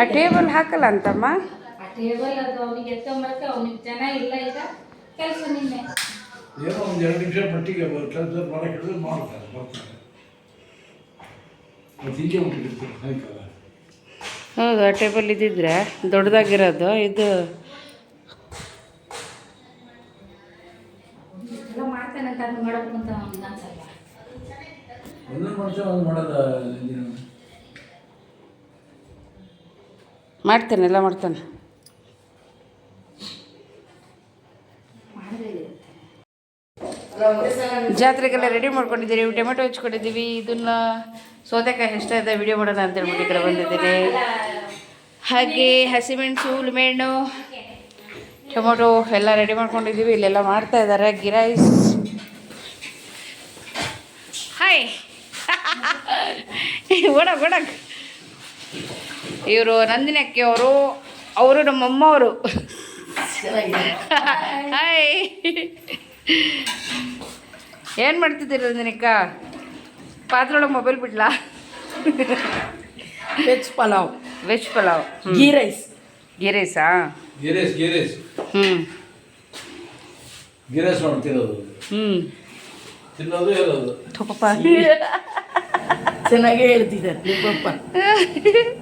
ಆ ಟೇಬಲ್ ಹಾಕಲ್ಲ ಅಂತಮ್ಮ ಆ ಟೇಬಲ್ ಅದು ಅವನಿಗೆ ಎತ್ಕೊಂಬರಕ್ಕೆ ಅವನಿಗೆ ಜನ ಇಲ್ಲ ಈಗ. ಕೆಲಸ ನಿನ್ನೆ. ಏನೋ ಒಂದು ಎರಡು ನಿಮಿಷ ಮಟ್ಟಿಗೆ ಕೆಲಸ ಮಾಡಕ್ಕೆ ಹೇಳಿದ್ರೆ ಮಾಡ್ತಾರೆ ಬರ್ತಾರೆ ಮತ್ತು ಹೀಗೆ ಉಂಟಿರ್ತಾರೆ ಸಾಯಂಕಾಲ ಹೌದು ಆ ಟೇಬಲ್ ಇದ್ದಿದ್ರೆ ದೊಡ್ಡದಾಗಿರೋದು. ಇದು ಎಲ್ಲ ಮಾಡ್ತಾನೆ ಅಂತ ಅದು ಅವ್ನಿಗೆ ಅನ್ಸಲ್ಲ. ಮಾಡ್ತೇವೆ ಮಾಡೋದ ಮಾಡ್ತಾನೆ, ಎಲ್ಲ ಮಾಡ್ತಾನೆ. ಜಾತ್ರೆಗೆಲ್ಲ ರೆಡಿ ಮಾಡ್ಕೊಂಡಿದ್ದೀರಿ ಟೊಮೆಟೊ ಹಚ್ಕೊಂಡಿದ್ದೀವಿ, ಇದನ್ನ ಸೌತೆಕಾಯಿ ಎಷ್ಟ ಇದೆ ವಿಡಿಯೋ ಮಾಡೋಣ ಅಂತ ಹೇಳ್ಬಿಟ್ಟು ಈ ಕಡೆ ಬಂದಿದ್ದೀನಿ. ಹಾಗೆ ಹಸಿಮೆಣಸು ಹುಳಿಮೆಣ್ಣು ಟೊಮೊಟೊ ಎಲ್ಲ ರೆಡಿ ಮಾಡ್ಕೊಂಡಿದ್ದೀವಿ, ಇಲ್ಲೆಲ್ಲ ಮಾಡ್ತಾ ಇದ್ದಾರೆ ಗಿರೈಸ್ ಹಾಯ್ ಓಡಕ್ ಓಡಕ್. ಇವರು ನಂದಿನಿ ಅಕ್ಕಿ ಅವರು ಅವರು ನಮ್ಮಮ್ಮವರು ಹಾಯ್ ಏನು ಮಾಡ್ತಿದ್ದೀರಿ ನಂದಿನಿಕ್ಕ? ಪಾತ್ರೆ ಒಳಗೆ mobile ಬಿಡ್ಲಾ veg pulao veg pulao ghee rice ghee ರೈಸಾ ಹ್ಮ್. ಗಿರೇಸ್ ಹ್ಞೂ ತಿನ್ನೋದು ಹೇಳೋದು ಚೆನ್ನಾಗೇ ಹೇಳ್ತಿದ್ದಾರೆ ನಿಮ್ಮಪ್ಪ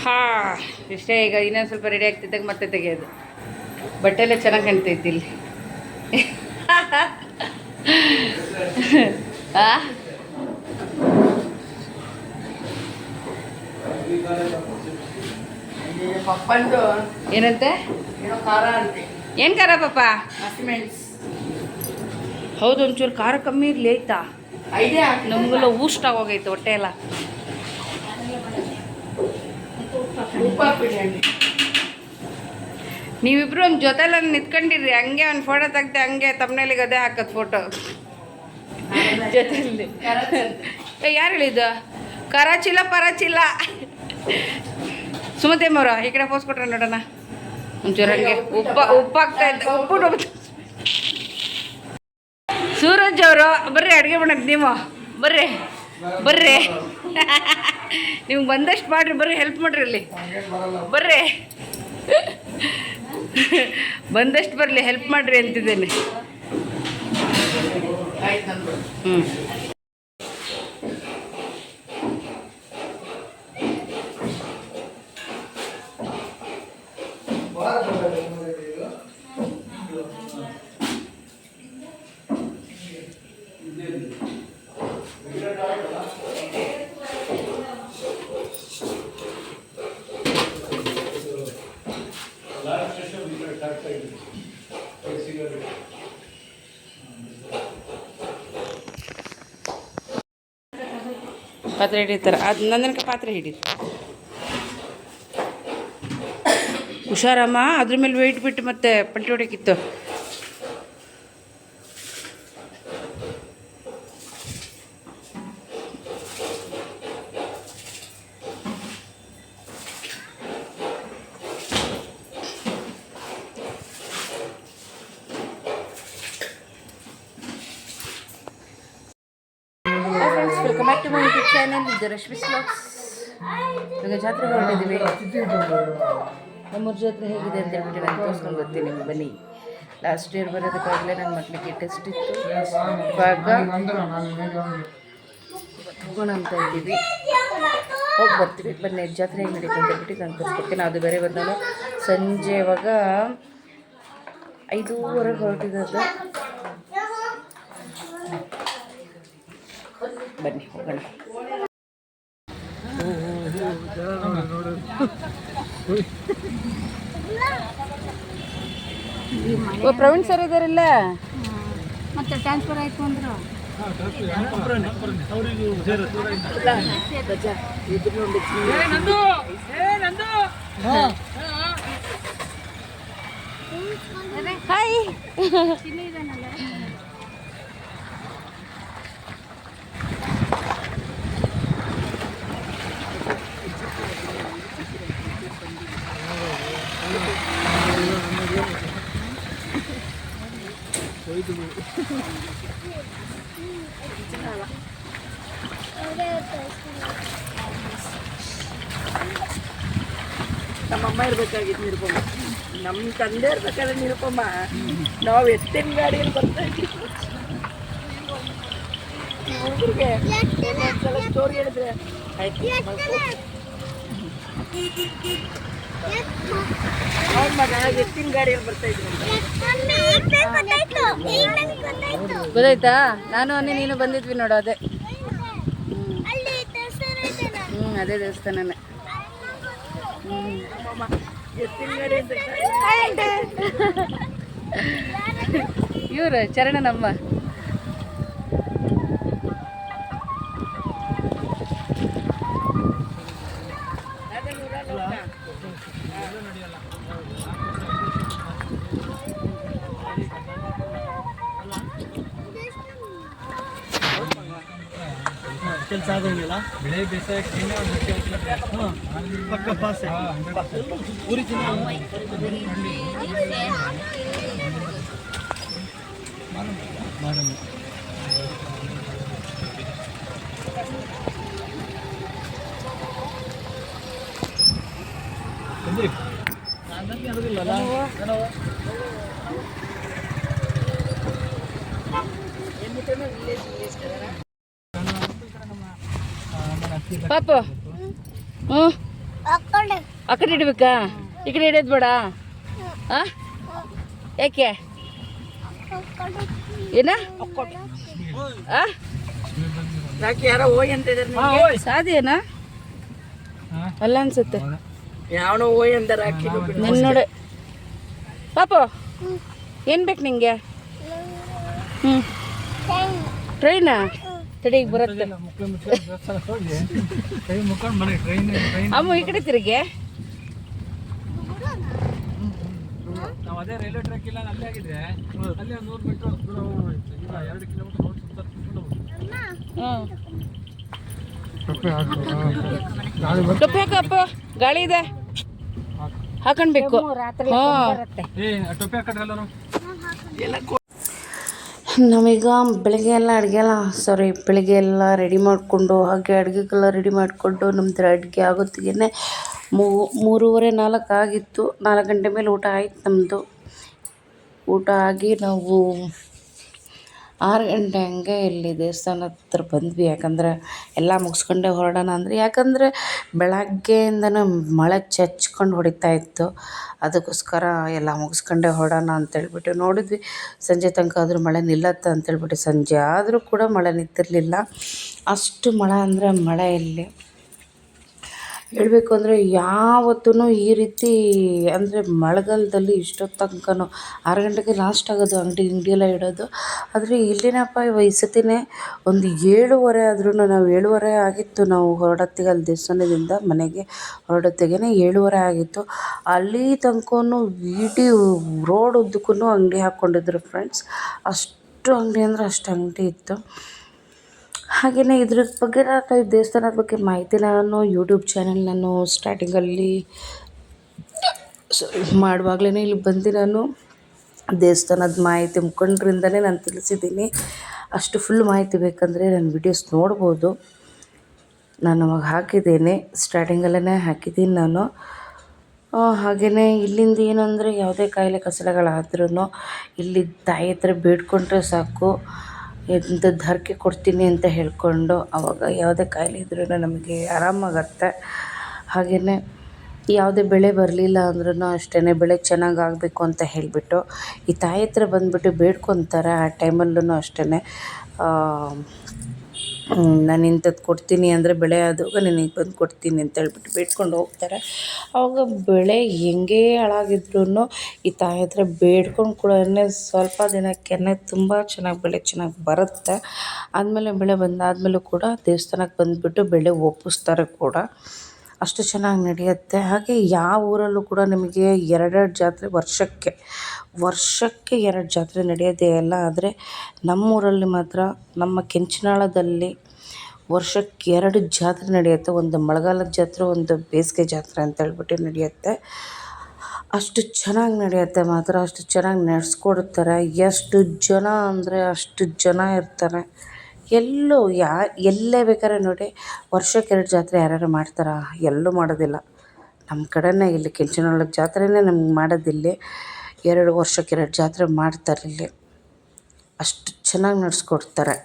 ಹಾಂ ಇಷ್ಟೇ ಈಗ ಇನ್ನೊಂದು ಸ್ವಲ್ಪ ರೆಡಿ ಆಗ್ತಿದ್ದಾಗ ಮತ್ತೆ ತೆಗೆಯೋದು. ಬಟ್ಟೆ ಎಲ್ಲ ಚೆನ್ನಾಗಿ ಕಾಣ್ತೈತಿ ಇಲ್ಲಿ. ಆ? ಪಪ್ಪಂದು ಏನಂತೆ? ಏನೋ ಖಾರ ಅಂತೆ. ಏನು ಖಾರ ಪಾಪ? ಹಸಿಮೆಣಸ್ ಹೌದು ಒಂಚೂರು ಖಾರ ಕಮ್ಮಿ ಇರಲಿ ಆಯ್ತಾ? ಐದೇ ಊಸ್ಟ್ ನಮಗೆಲ್ಲ ಊಷ್ಟ ಆಗೋಗೈತೆ ಹೊಟ್ಟೆ ಎಲ್ಲ. ನೀವಿಬ್ರು ಒಂದು ನೀವಿಬ್ರು ಒಂದು ಜೊತೆಲ್ಲ ನಿಂತ್ಕೊಂಡಿರ್ರಿ ಹಂಗೆ ಒಂದು ಫೋಟೋ ತೆಗ್ದೆ ಹಂಗೆ ತಮ್ಮನೇಲಿಗೆ ಅದೇ ಹಾಕದ್ ಫೋಟೋ ಜೊತೆಲಿ. ಯಾರು ಹೇಳಿದ ಕರಾಚಿಲ್ಲ ಪರಾಚಿಲ್ಲ ಸುಮತೇಮ್ಮವ್ರ ಈ ಕಡೆ ಪೋಸ್ ಕೊಟ್ರೆ ನೋಡೋಣ. ಒಂಚೂರು ಹಂಗೆ. ಉಪ್ಪ, ಉಪ್ಪಾಗ್ತಾ ಇದ್ದೆ ಉಪ್ಪು. ಸೂರಜ್ ಅವರು, ಬರ್ರಿ, ಅಡುಗೆ ಮಾಡಕ್ಕೆ ನೀವು. ಬರ್ರಿ ಬರ್ರಿ. ನಿಮ್ಗೆ ಬಂದಷ್ಟು ಮಾಡ್ರಿ, ಬರ್ರಿ ಹೆಲ್ಪ್ ಮಾಡ್ರಿ ಇಲ್ಲಿ. ಬರ್ರಿ. ಬಂದಷ್ಟು ಬರಲಿ ಹೆಲ್ಪ್ ಮಾಡ್ರಿ ಅಂತಿದ್ದೇನೆ. ಹ್ಞೂ ಪಾತ್ರೆ ಹಿಡಿತಾರೆ. ಅದು ನಂದನಕ ಪಾತ್ರೆ ಹಿಡೀರಿ. ಹುಷಾರಮ್ಮ ಅದ್ರ ಮೇಲೆ ವೆಯ್ಟ್ ಬಿಟ್ಟು ಮತ್ತೆ ಪಲ್ಟಿ ಹೊಡಕ್ಕಿತ್ತು friends welcome back to my YouTube channel ಇದು ರಶ್ಮಿ ಸ್ಲಾಕ್ಸ್ ಈಗ ಜಾತ್ರೆಗೆ ಹೊರಟಿದ್ದೀವಿ. ನಮ್ಮೂರ ಜಾತ್ರೆ ಹೇಗಿದೆ ಅಂತ ಹೇಳ್ಬಿಟ್ಟು ನಾನು ತೋರಿಸ್ಕೊಂಡು ಬರ್ತೀನಿ ನಿಮ್ಗೆ ಬನ್ನಿ. ಲಾಸ್ಟ್ ಇಯರ್ ಬರೋದಕ್ಕಾಗಲೇ ನನ್ನ ಮಕ್ಕಳಿಗೆ ಟೆಸ್ಟ್ ಇತ್ತು. ಇವಾಗ ಹೋಗೋಣ ಅಂತ ಇದ್ದೀವಿ. ಹೋಗಿ ಬರ್ತೀವಿ. ಬನ್ನಿ ಜಾತ್ರೆ ಹೇಗೆ ನಡೀತು ಅಂತ ಹೇಳ್ಬಿಟ್ಟು ನಾನು ತೋರಿಸ್ಕೊಡ್ತೀನಿ. ಅದು ಬೇರೆ ಬಂದಾಗ ಸಂಜೆ ಇವಾಗ ಐದೂವರೆಗೆ ಹೊರಟಿರೋದು. ಬನ್ನಿ, ಹೋಗೋಣ. ಓ ಪ್ರವೀಣ್ ಸರ್ ಇದಾರಲ್ಲ? ಮತ್ತೆ ಟ್ರಾನ್ಸ್ಫರ್ ಆಯ್ತು ಅಂದ್ರು. ಹಾಯ್ ನಮ್ಮಮ್ಮ ಇರ್ಬೇಕಾಗಿತ್ತು ನಿರುಪಮ್ಮ ನಮ್ಮ ತಂದೆ ಇರ್ಬೇಕಾದ್ರೆ ನಿರುಪಮ್ಮ ನಾವು ಎತ್ತಿನ ಗಾಡಿಯಲ್ಲಿ ಬರ್ತಾ ಇದ್ದೀವಿ. ಹುಡುಗರಿಗೆ ಒಂದೊಂದ್ಸಲ ಸ್ಟೋರಿ ಹೇಳಿದ್ರೆ ಆಯ್ತು. ಅವ್ರ ಮಗ ಎತ್ತಿನ ಗಾಡಿಯಲ್ಲಿ ಬರ್ತಾ ಇದ್ರು ಅಂತ. ಗೊತ್ತಾಯ್ತಾ? ನಾನು ಅನ್ನಿ ನೀನು ಬಂದಿದ್ವಿ ನೋಡು ಅದೇ. ಅದೇ ದೇವಸ್ಥಾನನೇ. ಇವರು ಚರಣನಮ್ಮ. ಕೆಲಸ ಆಗೋಂಗಿಲ್ಲ ಬೆಳೆ ಬೇಸಾಯಕ್ಕೆ ಏನೇ ಒಂದು ಪಕ್ಕ ಪಾಸ್ ಊರಿ ಮಾಡಮ್ಮ ಬಂದ್ರಿ ನಾನು ಹೇಳೋದಿಲ್ಲಲ್ಲ ನಾನು ಪಾಪು ಹ್ಞೂ ಆ ಕಡೆ ಇಡ್ಬೇಕಾ ಈ ಕಡೆ ಹಿಡಿಯೋದು ಬೇಡ ಆ ಯಾಕೆ ಏನ ಆ ಯಾಕೆ ಯಾರೋ ಹೋಯ್ ಅಂತ ಇದಾರೆ ಸಾದಿಯೇನಾ ಅಲ್ಲ ಅನ್ಸುತ್ತೆ ಯಾವನೋ ಹೋಯ್ ಅಂದಾರ ಹಾಕಿ ನಿನ್ನ ನೋಡಿ ಪಾಪು ಏನು ಬೇಕು ನಿಂಗೆ ಹ್ಞೂ ಟ್ರೈನಾ ತಡಿ ಈಗ ಬರುತ್ತೆ ಅಮ್ಮ ಈ ಕಡೆ ತಿರುಗಿ. ನಾವು ಅದೇ ರೈಲ್ವೆ ಟ್ರ್ಯಾಕ್ ಇಲ್ಲ ಅಲ್ಲೇ ಆಗಿದ್ರೆ ಅಲ್ಲೇ ಒಂದು ನೂರು ಮೀಟರ್ ದೂರ ಹೋಗ್ಬಿಟ್ಟು ಈಗ ಎರಡು ಕಿಲೋಮೀಟರ್ ಟೊಪ್ಪಿ ಹಾಕಪ್ಪ ಗಾಳಿ ಇದೆ. ಹಾಕೊಂಡ್ಬೇಕು. ಹಾಂ. ಏ ಟೊಪ್ಪಿ ಎಲ್ಲ ನಾವೀಗ ಬೆಳಗ್ಗೆ ಎಲ್ಲ ಅಡುಗೆ ಎಲ್ಲ ಸಾರಿ ಬೆಳಗ್ಗೆ ಎಲ್ಲ ರೆಡಿ ಮಾಡಿಕೊಂಡು, ಹಾಗೆ ಅಡುಗೆಗೆಲ್ಲ ರೆಡಿ ಮಾಡಿಕೊಂಡು ನಮ್ದು ಅಡುಗೆ ಆಗೋತ್ತಿಗೆ ಮೂರುವರೆ ನಾಲ್ಕು ಆಗಿತ್ತು. ನಾಲ್ಕು ಗಂಟೆ ಮೇಲೆ ಊಟ ಆಯ್ತು ನಮ್ಮದು ಊಟ ಆಗಿ ನಾವು ಆರು ಗಂಟೆ ಹಂಗೆ ಇಲ್ಲಿ ದೇವಸ್ಥಾನ ಹತ್ರ ಬಂದ್ವಿ. ಯಾಕಂದ್ರೆ ಎಲ್ಲ ಮುಗಿಸ್ಕೊಂಡೆ ಹೊರಡೋಣ ಅಂದರೆ. ಯಾಕಂದರೆ ಬೆಳಗ್ಗೆಯಿಂದನೂ ಮಳೆ ಚಚ್ಕೊಂಡು ಹೊಡಿತಾ ಇತ್ತು. ಅದಕ್ಕೋಸ್ಕರ ಎಲ್ಲ ಮುಗಿಸ್ಕೊಂಡೆ ಹೊರಡೋಣ ಅಂತೇಳ್ಬಿಟ್ಟು ನೋಡಿದ್ವಿ. ಸಂಜೆ ತನಕ ಆದರೂ ಮಳೆ ನಿಲ್ಲತ್ತೆ ಅಂತೇಳ್ಬಿಟ್ಟು ಸಂಜೆ ಆದರೂ ಕೂಡ ಮಳೆ ನಿಂತಿರಲಿಲ್ಲ. ಅಷ್ಟು ಮಳೆ ಅಂದರೆ ಮಳೆ ಇಲ್ಲಿ. ಹೇಳಬೇಕು ಅಂದರೆ ಯಾವತ್ತೂ ಈ ರೀತಿ ಅಂದರೆ ಮಳೆಗಾಲದಲ್ಲಿ ಇಷ್ಟೊತ್ತು ತನಕನೂ ಆರು ಗಂಟೆಗೆ ಲಾಸ್ಟ್ ಆಗೋದು ಅಂಗಡಿ ಎಲ್ಲ ಇಡೋದು. ಆದರೆ ಇಲ್ಲಿನಪ್ಪ ಈ ಸತಿನೇ ಒಂದು ಏಳುವರೆ ಆದ್ರೂ ನಾವು ಏಳುವರೆ ಆಗಿತ್ತು ನಾವು ಹೊರಡತ್ತಿಗೆ ಅಲ್ಲಿ ದೇವಸ್ಥಾನದಿಂದ ಮನೆಗೆ. ಹೊರಡತ್ತಿಗೆ ಏಳುವರೆ ಆಗಿತ್ತು. ಅಲ್ಲಿ ತನಕೂ ಇಡೀ ರೋಡ್ ಉದ್ದಕ್ಕೂ ಅಂಗಡಿ ಹಾಕ್ಕೊಂಡಿದ್ರು ಫ್ರೆಂಡ್ಸ್ ಅಷ್ಟು ಅಂಗಡಿ ಅಂದರೆ ಅಷ್ಟು ಅಂಗಡಿ ಇತ್ತು. ಹಾಗೆಯೇ ಇದ್ರ ಬಗ್ಗೆ ನಾನು ದೇವಸ್ಥಾನದ ಬಗ್ಗೆ ಮಾಹಿತಿ ನಾನು ಯೂಟ್ಯೂಬ್ ಚಾನಲ್ ನಾನು ಸ್ಟಾರ್ಟಿಂಗಲ್ಲಿ ಸಾರಿ ಮಾಡುವಾಗಲೇ ಇಲ್ಲಿ ಬಂದು ನಾನು ದೇವಸ್ಥಾನದ ಮಾಹಿತಿ ಮುಖಂಡರಿಂದಲೇ ನಾನು ತಿಳಿಸಿದ್ದೀನಿ. ಅಷ್ಟು ಫುಲ್ ಮಾಹಿತಿ ಬೇಕಂದರೆ ನನ್ನ ವಿಡಿಯೋಸ್ ನೋಡ್ಬೋದು. ನಾನು ಅವಾಗ ಹಾಕಿದ್ದೇನೆ ಸ್ಟಾರ್ಟಿಂಗಲ್ಲೇ ಹಾಕಿದ್ದೀನಿ ನಾನು. ಹಾಗೆಯೇ ಇಲ್ಲಿಂದ ಏನಂದರೆ ಯಾವುದೇ ಕಾಯಿಲೆ ಕಸಲೆಗಳಾದ್ರೂ ಇಲ್ಲಿ ತಾಯಿ ಹತ್ರ ಬೇಡ್ಕೊಂಡ್ರೆ ಸಾಕು. ಎಂಥದ್ದು ಹರಕೆ ಕೊಡ್ತೀನಿ ಅಂತ ಹೇಳಿಕೊಂಡು ಅವಾಗ ಯಾವುದೇ ಕಾಯಿಲೆ ಇದ್ರೂ ನಮಗೆ ಆರಾಮಾಗತ್ತೆ. ಹಾಗೆಯೇ ಯಾವುದೇ ಬೆಳೆ ಬರಲಿಲ್ಲ ಅಂದ್ರೂ ಅಷ್ಟೇ ಬೆಳೆ ಚೆನ್ನಾಗಿ ಆಗಬೇಕು ಅಂತ ಹೇಳಿಬಿಟ್ಟು ಈ ತಾಯಿ ಹತ್ರ ಬಂದುಬಿಟ್ಟು ಬೇಡ್ಕೊತಾರೆ ಆ ಟೈಮಲ್ಲೂ ಅಷ್ಟೇ ನಾನು ಇಂಥದ್ದು ಕೊಡ್ತೀನಿ ಅಂದರೆ ಬೆಳೆ ಆದಾಗ ನಿನಗೆ ಬಂದು ಕೊಡ್ತೀನಿ ಅಂತ ಹೇಳ್ಬಿಟ್ಟು ಬೇಡ್ಕೊಂಡು ಹೋಗ್ತಾರೆ. ಅವಾಗ ಬೆಳೆ ಹೆಂಗೆ ಹಾಳಾಗಿದ್ರೂ ಈ ತಾಯಿ ಹತ್ರ ಬೇಡ್ಕೊಂಡು ಕೂಡಲೇ ಸ್ವಲ್ಪ ದಿನಕ್ಕೇ ತುಂಬ ಚೆನ್ನಾಗಿ ಬೆಳೆ ಚೆನ್ನಾಗಿ ಬರುತ್ತೆ. ಆದಮೇಲೆ ಬೆಳೆ ಬಂದಾದಮೇಲೂ ಕೂಡ ದೇವಸ್ಥಾನಕ್ಕೆ ಬಂದುಬಿಟ್ಟು ಬೆಳೆ ಒಪ್ಪಿಸ್ತಾರೆ ಕೂಡ. ಅಷ್ಟು ಚೆನ್ನಾಗಿ ನಡೆಯುತ್ತೆ. ಹಾಗೆ ಯಾವ ಊರಲ್ಲೂ ಕೂಡ ನಿಮಗೆ ಎರಡೆರಡು ಜಾತ್ರೆ ವರ್ಷಕ್ಕೆ ವರ್ಷಕ್ಕೆ ಎರಡು ಜಾತ್ರೆ ನಡೆಯೋದೇ ಇಲ್ಲ. ಆದರೆ ನಮ್ಮೂರಲ್ಲಿ ಮಾತ್ರ, ನಮ್ಮ ಕೆಂಚನಾಳದಲ್ಲಿ ವರ್ಷಕ್ಕೆ ಎರಡು ಜಾತ್ರೆ ನಡೆಯುತ್ತೆ. ಒಂದು ಮಳೆಗಾಲದ ಜಾತ್ರೆ, ಒಂದು ಬೇಸಿಗೆ ಜಾತ್ರೆ ಅಂತ ಹೇಳ್ಬಿಟ್ಟು ನಡೆಯುತ್ತೆ. ಅಷ್ಟು ಚೆನ್ನಾಗಿ ನಡೆಯುತ್ತೆ ಮಾತ್ರ. ಅಷ್ಟು ಚೆನ್ನಾಗಿ ನಡೆಸ್ಕೊಡ್ತಾರೆ. ಎಷ್ಟು ಜನ ಅಂದರೆ ಅಷ್ಟು ಜನ ಇರ್ತಾರೆ. ಎಲ್ಲೂ ಯಾ, ಎಲ್ಲೇ ಬೇಕಾದ್ರೆ ನೋಡಿ, ವರ್ಷಕ್ಕೆ ಎರಡು ಜಾತ್ರೆ ಯಾರ್ಯಾರು ಮಾಡ್ತಾರಾ? ಎಲ್ಲೂ ಮಾಡೋದಿಲ್ಲ. ನಮ್ಮ ಕಡೆನೇ ಇಲ್ಲಿ ಕೆಂಚಿನೊಳಗೆ ಜಾತ್ರೆನೇ ನಮ್ಗೆ ಮಾಡೋದಿಲ್ಲಿ ಎರಡು ವರ್ಷಕ್ಕೆ ಎರಡು ಜಾತ್ರೆ ಮಾಡ್ತಾರೆ ಇಲ್ಲಿ. ಅಷ್ಟು ಚೆನ್ನಾಗಿ ನಡೆಸ್ಕೊಡ್ತಾರೆ.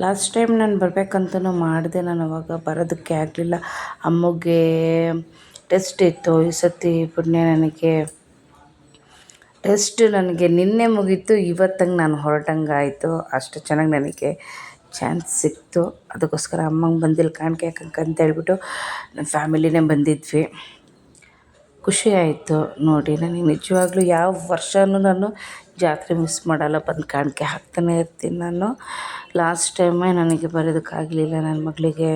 ಲಾಸ್ಟ್ ಟೈಮ್ ನಾನು ಬರಬೇಕಂತನೂ ಮಾಡಿದೆ. ನಾನು ಅವಾಗ ಬರೋದಕ್ಕೆ ಆಗಲಿಲ್ಲ. ಅಮ್ಮಗೆ ಟೆಸ್ಟ್ ಇತ್ತು. ಈ ಸತಿ ಪುಣ್ಯ ನನಗೆ ಟೆಸ್ಟ್ ನನಗೆ ನಿನ್ನೆ ಮುಗೀತು, ಇವತ್ತಂಗೆ ನಾನು ಹೊರಟಂಗೆ ಆಯಿತು. ಅಷ್ಟು ಚೆನ್ನಾಗಿ ನನಗೆ ಚಾನ್ಸ್ ಸಿಕ್ತು. ಅದಕ್ಕೋಸ್ಕರ ಅಮ್ಮಂಗೆ ಬಂದಿಲ್ಲ ಕಾಣಿಕೆ ಅಂತ ಹೇಳ್ಬಿಟ್ಟು ನಮ್ಮ ಫ್ಯಾಮಿಲಿನೇ ಬಂದಿದ್ವಿ. ಖುಷಿ ಆಯಿತು ನೋಡಿ ನನಗೆ ನಿಜವಾಗ್ಲೂ ಯಾವ ವರ್ಷವೂ ನಾನು ಜಾತ್ರೆ ಮಿಸ್ ಮಾಡಲ್ಲ, ಬಂದು ಕಾಣಿಕೆ ಹಾಕ್ತಾನೆ ಇರ್ತೀನಿ ನಾನು. ಲಾಸ್ಟ್ ಟೈಮೇ ನನಗೆ ಬರೋದಕ್ಕಾಗಲಿಲ್ಲ ನನ್ನ ಮಗಳಿಗೆ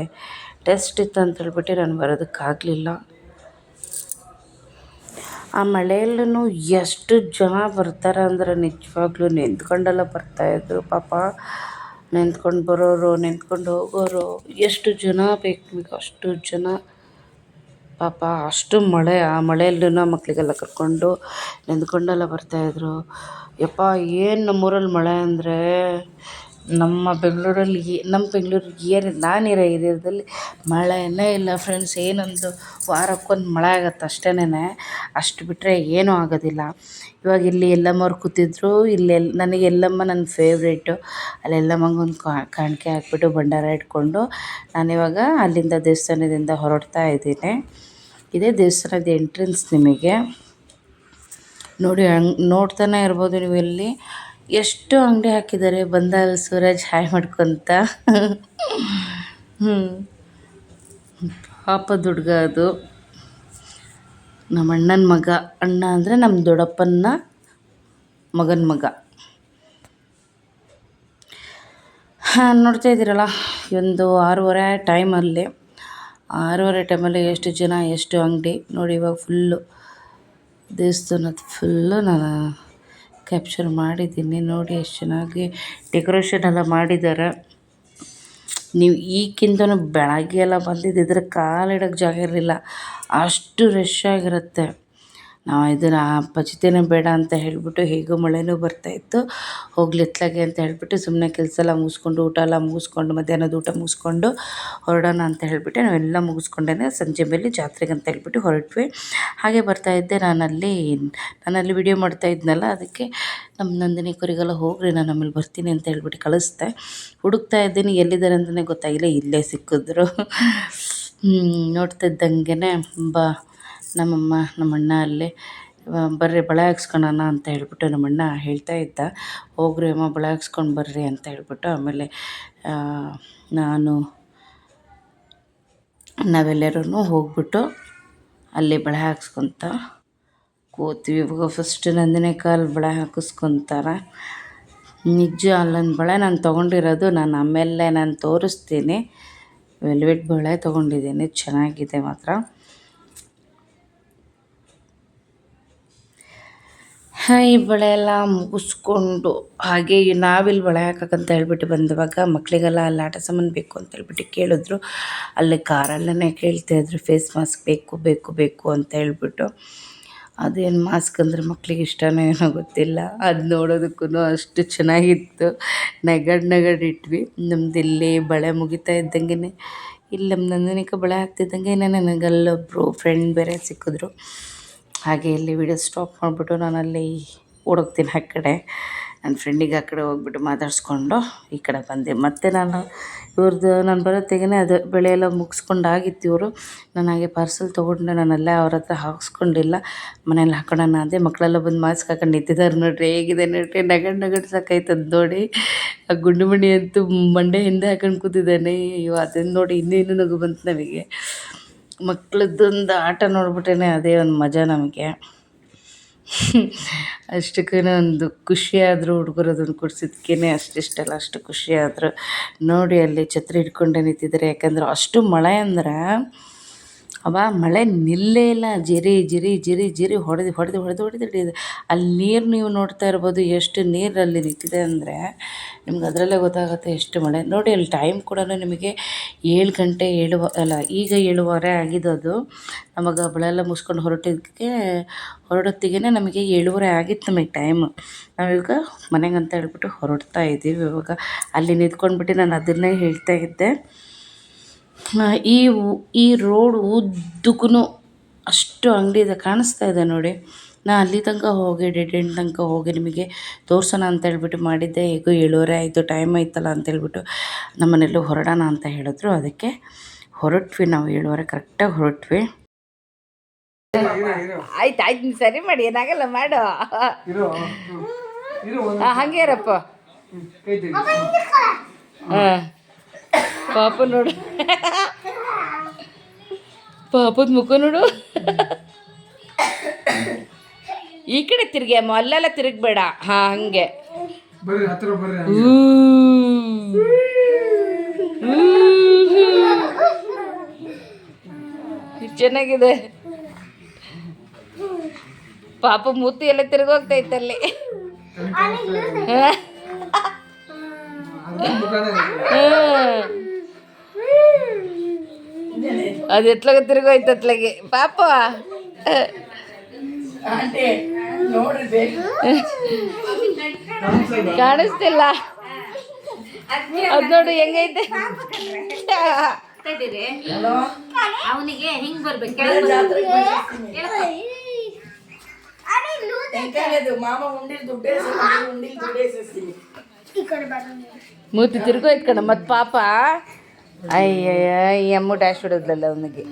ಟೆಸ್ಟ್ ಇತ್ತು ಅಂತ ಹೇಳ್ಬಿಟ್ಟು ನಾನು ಬರೋದಕ್ಕಾಗಲಿಲ್ಲ. ಆ ಮಳೆಯಲ್ಲೂ ಎಷ್ಟು ಜನ ಬರ್ತಾರೆ ಅಂದ್ರೆ ನಿಜವಾಗ್ಲೂ ನಿಂತ್ಕೊಂಡೆಲ್ಲ ಬರ್ತಾಯಿದ್ರು ಪಾಪ ನಿಂತ್ಕೊಂಡು ಬರೋರು, ನಿಂತ್ಕೊಂಡು ಹೋಗೋರು ಎಷ್ಟು ಜನ ಬೇಕು ಅಷ್ಟು ಜನ. ಪಾಪ ಅಷ್ಟು ಮಳೆ, ಆ ಮಳೆಯಲ್ಲೂ ಮಕ್ಕಳಿಗೆಲ್ಲ ಕರ್ಕೊಂಡು ನಿಂತ್ಕೊಂಡೆಲ್ಲ ಬರ್ತಾಯಿದ್ರು ಯಪ್ಪ, ಏನು ನಮ್ಮೂರಲ್ಲಿ ಮಳೆ ಅಂದರೆ ನಮ್ಮ ಬೆಂಗಳೂರಲ್ಲಿ ನಮ್ಮ ಬೆಂಗಳೂರು ಏರಿ ನಾನಿರೋ ಏರಿಯಾದಲ್ಲಿ ಮಳೆನೇ ಇಲ್ಲ ಫ್ರೆಂಡ್ಸ್ ಏನೊಂದು ವಾರಕ್ಕೊಂದು ಮಳೆ ಆಗತ್ತೆ ಅಷ್ಟೇನೆ ಅಷ್ಟು ಬಿಟ್ಟರೆ ಏನೂ ಆಗೋದಿಲ್ಲ. ಇವಾಗ ಇಲ್ಲಿ ಎಲ್ಲಮ್ಮವ್ರು ಕೂತಿದ್ರು, ಇಲ್ಲಿ ಎಲ್ ನನಗೆ ಎಲ್ಲಮ್ಮ ನನ್ನ ಫೇವ್ರೇಟು ಅಲ್ಲಿ ಎಲ್ಲಮ್ಮಂಗೆ ಒಂದು ಕಾಣಿಕೆ ಹಾಕ್ಬಿಟ್ಟು ಭಂಡಾರ ಇಟ್ಕೊಂಡು ನಾನಿವಾಗ ಅಲ್ಲಿಂದ ದೇವಸ್ಥಾನದಿಂದ ಹೊರಡ್ತಾ ಇದ್ದೀನಿ. ಇದೇ ದೇವಸ್ಥಾನದ ಎಂಟ್ರೆನ್ಸ್ ನಿಮಗೆ. ನೋಡಿ ಹಂಗೆ ನೋಡ್ತಾನೆ ಇರ್ಬೋದು ನೀವು ಇಲ್ಲಿ. ಎಷ್ಟು ಅಂಗಡಿ ಹಾಕಿದ್ದಾರೆ? ಬಂದ ಸೂರಜ್ ಹಾಯ್ ಮಾಡ್ಕೊತ. ಪಾಪದ ಹುಡುಗ ಅದು. ನಮ್ಮ ಅಣ್ಣನ ಮಗ. ಅಣ್ಣ ಅಂದರೆ ನಮ್ಮ ದೊಡ್ಡಪ್ಪನ ಮಗನ ಮಗ. ಹಾಂ, ನೋಡ್ತಾ ಇದ್ದೀರಲ್ಲ, ಒಂದು ಆರೂವರೆ ಟೈಮಲ್ಲಿ ಆರೂವರೆ ಟೈಮಲ್ಲಿ ಎಷ್ಟು ಜನ, ಎಷ್ಟು ಅಂಗಡಿ. ನೋಡಿ ಇವಾಗ ಫುಲ್ಲು ದೇವಸ್ಥಾನದ ಫುಲ್ಲು ನಾನು ಕ್ಯಾಪ್ಚರ್ ಮಾಡಿದ್ದೀನಿ. ನೋಡಿ ಎಷ್ಟು ಚೆನ್ನಾಗಿ ಡೆಕೋರೇಷನ್ ಎಲ್ಲ ಮಾಡಿದ್ದಾರೆ ನೀವು ಈಗಿಂತನೂ ಬೆಳಗ್ಗೆ ಎಲ್ಲ ಬಂದಿದ್ದಿದ್ರೆ ಕಾಲಿಡೋಕ್ಕೆ ಜಾಗ ಇರಲಿಲ್ಲ. ಅಷ್ಟು ರಶ್ ಆಗಿರುತ್ತೆ. ನಾವು ಇದನ್ನು ಪಚಿತೇನೆ ಬೇಡ ಅಂತ ಹೇಳಿಬಿಟ್ಟು ಹೇಗೂ ಮಳೆನೂ ಬರ್ತಾಯಿತ್ತು ಎತ್ಲಾಗೆ ಅಂತ ಹೇಳಿಬಿಟ್ಟು ಸುಮ್ಮನೆ ಕೆಲಸ ಎಲ್ಲ ಮುಗಿಸ್ಕೊಂಡು ಊಟ ಎಲ್ಲ ಮುಗಿಸ್ಕೊಂಡು ಮಧ್ಯಾಹ್ನದ ಊಟ ಮುಗಿಸ್ಕೊಂಡು ಹೊರಡೋಣ ಅಂತ ಹೇಳಿಬಿಟ್ಟು ನಾವೆಲ್ಲ ಮುಗಿಸ್ಕೊಂಡೇ ಸಂಜೆ ಮೇಲೆ ಜಾತ್ರೆಗೆ ಅಂತ ಹೇಳ್ಬಿಟ್ಟು ಹೊರಟ್ವಿ. ಹಾಗೆ ಬರ್ತಾಯಿದ್ದೆ ನಾನಲ್ಲಿ ನಾನಲ್ಲಿ ವಿಡಿಯೋ ಮಾಡ್ತಾ ಇದ್ನಲ್ಲ, ಅದಕ್ಕೆ ನಮ್ಮ ನಂದಿನಿ ಕುರಿಗೆಲ್ಲ ಹೋಗ್ರಿ, ನಾನು ಆಮೇಲೆ ಬರ್ತೀನಿ ಅಂತ ಹೇಳ್ಬಿಟ್ಟು ಕಳಿಸ್ದೆ. ಹುಡುಕ್ತಾ ಇದ್ದೀನಿ, ಎಲ್ಲಿದ್ದಾರೆ ಅಂತಲೇ ಗೊತ್ತಾಗಿಲ್ಲ, ಇಲ್ಲೇ ಸಿಕ್ಕಿದ್ರು. ನೋಡ್ತಾ ಇದ್ದಂಗೆ ಬಾ. ನಮ್ಮಮ್ಮ, ನಮ್ಮಣ್ಣ ಅಲ್ಲೇ ಬರ್ರಿ ಬಳೆ ಹಾಕ್ಸ್ಕೊಳೋಣ ಅಂತ ಹೇಳ್ಬಿಟ್ಟು ನಮ್ಮಣ್ಣ ಹೇಳ್ತಾ ಇದ್ದ. ಹೋಗ್ರಿ ಅಮ್ಮ, ಬಳೆ ಹಾಕ್ಸ್ಕೊಂಡು ಬರ್ರಿ ಅಂತ ಹೇಳ್ಬಿಟ್ಟು ಆಮೇಲೆ ನಾನು ನಾವೆಲ್ಲರೂ ಹೋಗ್ಬಿಟ್ಟು ಅಲ್ಲಿ ಬಳೆ ಹಾಕ್ಸ್ಕೊತ ಕೂತೀವಿ. ಇವಾಗ ಫಸ್ಟ್ ನಂದಿನಿ ಕಾಲು ಬಳೆ ಹಾಕಿಸ್ಕೊತಾರೆ. ನಿಜ ಅಲ್ಲೊಂದು ಬಳೆ ನಾನು ತೊಗೊಂಡಿರೋದು, ನಾನು ಆಮೇಲೆ ನಾನು ತೋರಿಸ್ತೀನಿ. ವೆಲ್ವೆಟ್ ಬಳೆ ತೊಗೊಂಡಿದ್ದೀನಿ, ಚೆನ್ನಾಗಿದೆ ಮಾತ್ರ. ಈ ಬಳೆ ಎಲ್ಲ ಮುಗಿಸ್ಕೊಂಡು ಹಾಗೆ ನಾವಿಲ್ಲಿ ಬಳೆ ಹಾಕಕ್ಕಂತ ಹೇಳ್ಬಿಟ್ಟು ಬಂದವಾಗ ಮಕ್ಕಳಿಗೆಲ್ಲ ಅಲ್ಲಿ ಆಟ ಸಾಮಾನು ಬೇಕು ಅಂತ ಹೇಳ್ಬಿಟ್ಟು ಕೇಳಿದ್ರು. ಅಲ್ಲಿ ಕಾರಲ್ಲೇ ಕೇಳ್ತಾಯಿದ್ರು ಫೇಸ್ ಮಾಸ್ಕ್ ಬೇಕು ಬೇಕು ಬೇಕು ಅಂತ ಹೇಳ್ಬಿಟ್ಟು. ಅದೇನು ಮಾಸ್ಕ್ ಅಂದರೆ ಮಕ್ಕಳಿಗೆ ಇಷ್ಟನೋ ಏನೋ ಗೊತ್ತಿಲ್ಲ. ಅದು ನೋಡೋದಕ್ಕೂ ಅಷ್ಟು ಚೆನ್ನಾಗಿತ್ತು. ನಗಡ್ ನಗಡ್ ಇಟ್ವಿ. ನಮ್ದು ಇಲ್ಲಿ ಬಳೆ ಮುಗಿತಾ ಇದ್ದಂಗೆ ಇಲ್ಲಿ ನಮ್ಮ ನಂದಿನಿಕ ಬಳೆ ಹಾಕ್ತಿದ್ದಂಗೆ ನನಗೆ ಅಲ್ಲೊಬ್ಬರು ಫ್ರೆಂಡ್ ಬೇರೆ ಸಿಕ್ಕಿದ್ರು. ಹಾಗೆ ಇಲ್ಲಿ ವಿಡಿಯೋ ಸ್ಟಾಪ್ ಮಾಡಿಬಿಟ್ಟು ನಾನು ಅಲ್ಲಿ ಓಡೋಗ್ತೀನಿ ಆ ಕಡೆ. ನನ್ನ ಫ್ರೆಂಡಿಗೆ ಆ ಕಡೆ ಹೋಗ್ಬಿಟ್ಟು ಮಾತಾಡಿಸ್ಕೊಂಡು ಈ ಕಡೆ ಬಂದೆ. ಮತ್ತು ನಾನು ಇವ್ರದ್ದು ನಾನು ಬರೋತ್ತಿಗೆ ಅದು ಬೆಳೆ ಎಲ್ಲ ಮುಗಿಸ್ಕೊಂಡಾಗಿತ್ತು ಇವರು. ನಾನು ಹಾಗೆ ಪಾರ್ಸೆಲ್ ತೊಗೊಂಡು ನಾನು ಅಲ್ಲೇ ಅವ್ರ ಹತ್ರ ಹಾಕ್ಸ್ಕೊಂಡಿಲ್ಲ. ಮನೇಲಿ ಹಾಕೋಣ ಅಂದೆ. ಮಕ್ಕಳೆಲ್ಲ ಬಂದು ಮಾಸ್ಕ್ ಹಾಕೊಂಡು ನಿಂತಿದ್ದಾರೆ ನೋಡ್ರಿ. ಹೇಗಿದೆ ನೋಡಿರಿ. ನಗಡ್ ನಗಡ್ ಸಾಕಾಯ್ತದ ನೋಡಿ. ಆ ಗುಂಡು ಮಣಿ ಅಂತೂ ಮಂಡೆ ಹಿಂದೆ ಹಾಕೊಂಡು ಕೂತಿದ್ದಾನೆ. ಅಯ್ಯೋ ಅದನ್ನು ನೋಡಿ ಇನ್ನೂ ಇನ್ನೂ ನಗು ಬಂತು ನಮಗೆ. ಮಕ್ಳದ್ದೊಂದು ಆಟ ನೋಡ್ಬಿಟ್ರೇ ಅದೇ ಒಂದು ಮಜಾ ನಮಗೆ. ಅಷ್ಟಕ್ಕೂ ಒಂದು ಖುಷಿಯಾದರು ಹುಡುಗರು ಅದನ್ನು ಕೊಡ್ಸಿದ್ಕೇ ಅಷ್ಟಿಷ್ಟಲ್ಲ, ಅಷ್ಟು ಖುಷಿಯಾದರು. ನೋಡಿ ಅಲ್ಲಿ ಛತ್ರಿ ಹಿಡ್ಕೊಂಡೇ ನಿಂತಿದ್ದಾರೆ. ಯಾಕಂದ್ರೆ ಅಷ್ಟು ಮಳೆ ಅಂದ್ರೆ ಅವ ಮಳೆ ನಿಲ್ಲೇ ಇಲ್ಲ. ಜಿರಿ ಜಿರಿ ಜಿರಿ ಜಿರಿ ಹೊಡೆದು ಹೊಡೆದು ಹೊಡೆದು ಹೊಡೆದು ಹಿಡಿದು ಅಲ್ಲಿ ನೀರು ನೀವು ನೋಡ್ತಾ ಇರ್ಬೋದು ಎಷ್ಟು ನೀರು ಅಲ್ಲಿ ನಿಂತಿದೆ ಅಂದರೆ ನಿಮ್ಗೆ ಅದರಲ್ಲೇ ಗೊತ್ತಾಗುತ್ತೆ ಎಷ್ಟು ಮಳೆ. ನೋಡಿ, ಅಲ್ಲಿ ಟೈಮ್ ಕೂಡ ನಿಮಗೆ ಏಳು ಗಂಟೆ ಏಳು ಅಲ್ಲ, ಈಗ ಏಳುವರೆ ಅದು. ನಮಗೆ ಬೆಳೆಲ್ಲ ಮುಸ್ಕೊಂಡು ಹೊರಟಿದ್ದಕ್ಕೆ ಹೊರಡೊತ್ತಿಗೆ ನಮಗೆ ಏಳುವರೆ ಆಗಿತ್ತು ನಮಗೆ ಟೈಮ್ ನಾವೀಗ ಮನೆಗೆ ಅಂತ ಹೇಳ್ಬಿಟ್ಟು ಹೊರಡ್ತಾ ಇದ್ದೀವಿ ಇವಾಗ. ಅಲ್ಲಿ ನಿಂತ್ಕೊಂಡ್ಬಿಟ್ಟು ನಾನು ಅದನ್ನೇ ಹೇಳ್ತಾ ಇದ್ದೆ. ಈ ಈ ರೋಡ್ ಉದ್ದಕ್ಕೂ ಅಷ್ಟು ಅಂಗಡಿ ಇದೆ ಕಾಣಿಸ್ತಾ ಇದೆ ನೋಡಿ. ನಾ ಅಲ್ಲಿ ತನಕ ಹೋಗಿ ಡೆಡ್ ಎಂಡ್ ತನಕ ಹೋಗಿ ನಿಮಗೆ ತೋರಿಸೋಣ ಅಂತ ಹೇಳ್ಬಿಟ್ಟು ಮಾಡಿದ್ದೆ. ಹೇಗೂ ಏಳುವರೆ ಆಯಿತು ಟೈಮ್ ಆಯ್ತಲ್ಲ ಅಂತ ಅಂತೇಳ್ಬಿಟ್ಟು ನಮ್ಮನೆಲ್ಲೂ ಹೊರಡೋಣ ಅಂತ ಹೇಳಿದ್ರು. ಅದಕ್ಕೆ ಹೊರಟ್ವಿ ನಾವು ಏಳುವರೆ ಕರೆಕ್ಟಾಗಿ ಹೊರಟ್ವಿ. ಆಯ್ತು ಆಯ್ತು ಸರಿ ಮಾಡಿ ಏನಾಗಲ್ಲ ಮಾಡು. ಇರೋ ಇರೋ ಒಂದು ಹಾಂ ಹಾಗೆ ಇರಪ್ಪ. ಕೈ ತೆಗಿ ಹಾಂ ಪಾಪ ನೋಡು. ಪಾಪದ ಮುಖ ನೋಡು. ಈ ಕಡೆ ತಿರುಗಿ ಅಮ್ಮ ಅಲ್ಲೆಲ್ಲ ತಿರುಗಬೇಡ. ಹಾ ಹಂಗೆ. ಚೆನ್ನಾಗಿದೆ. ಪಾಪ ಮೂತಿ ಎಲ್ಲ ತಿರುಗೋಗ್ತೈತೆ ಅಲ್ಲಿ. ಮುಖಾನೇ ಅದು ಎತ್ಲಗ ತಿರುಗೋಯ್ತು ಅತ್ಲಾಗೆ ಪಾಪ. ನೋಡ್ರಿ. ಕಾಣಿಸ್ತಿಲ್ಲ. ಅದ್ ನೋಡು ಹೆಂಗೈತೆ? ಅವನಿಗೆ ಹಿಂಗ್ ಬರ್ಬೇಕು? ಮೂತಿ ತಿರ್ಗೋಯ್ತು ಕಣ ಮತ್ ಪಾಪ. ಅಯ್ಯಯ್ಯ ಈ ಅಮ್ಮ ಡ್ಯಾಶ್ ಹೊಡೋದ್ಲಲ್ಲ ಅವನಿಗೆ